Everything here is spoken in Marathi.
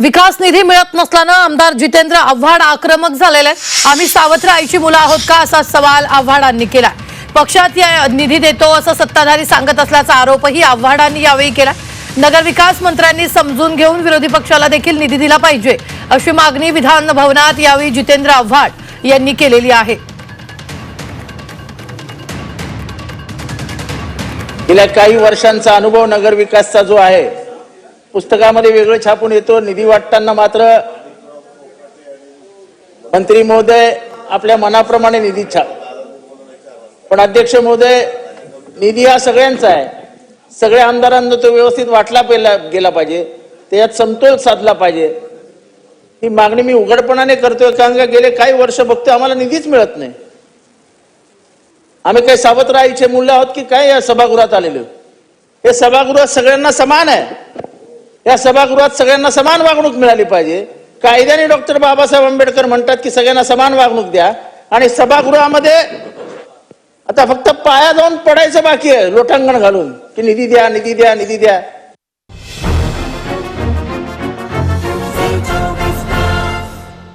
विकास निधी मिळत नसल्यानं आमदार जितेंद्र आव्हाड आक्रमक झालेले आम्ही सावत्र आईची मुलं आहोत का असा सवाल आव्हाडांनी केला पक्षात या निधी देतो असं सत्ताधारी सांगत असल्याचा आरोपही आव्हाडांनी यावेळी केला. नगरविकास मंत्र्यांनी समजून घेऊन विरोधी पक्षाला देखील निधी दिला पाहिजे अशी मागणी विधान भवनात यावेळी जितेंद्र आव्हाड यांनी केलेली आहे. गेल्या काही वर्षांचा अनुभव नगरविकासचा जो आहे पुस्तकामध्ये वेगळं छापून येतो. निधी वाटताना मात्र मंत्री महोदय आपल्या मनाप्रमाणे निधी छाप पण अध्यक्ष महोदय निधी हा सगळ्यांचा आहे. सगळ्या आमदारांना तो व्यवस्थित वाटला गेला पाहिजे. त्याच्यात समतोल साधला पाहिजे. ही मागणी मी उघडपणाने करतोय कारण का गेले काही वर्ष बघतोय आम्हाला निधीच मिळत नाही. आम्ही काही सावत्र आईचे मुलं आहोत की काय या सभागृहात आलेलो? हे सभागृह सगळ्यांना समान आहे. या सभागृहात सगळ्यांना समान वागणूक मिळाली पाहिजे. कायद्याने डॉक्टर बाबासाहेब आंबेडकर म्हणतात की सगळ्यांना समान वागणूक द्या. आणि सभागृहामध्ये आता फक्त पाया जाऊन पडायचं बाकी आहे लोटांगण घालून. की निधी द्या निधी द्या निधी द्या.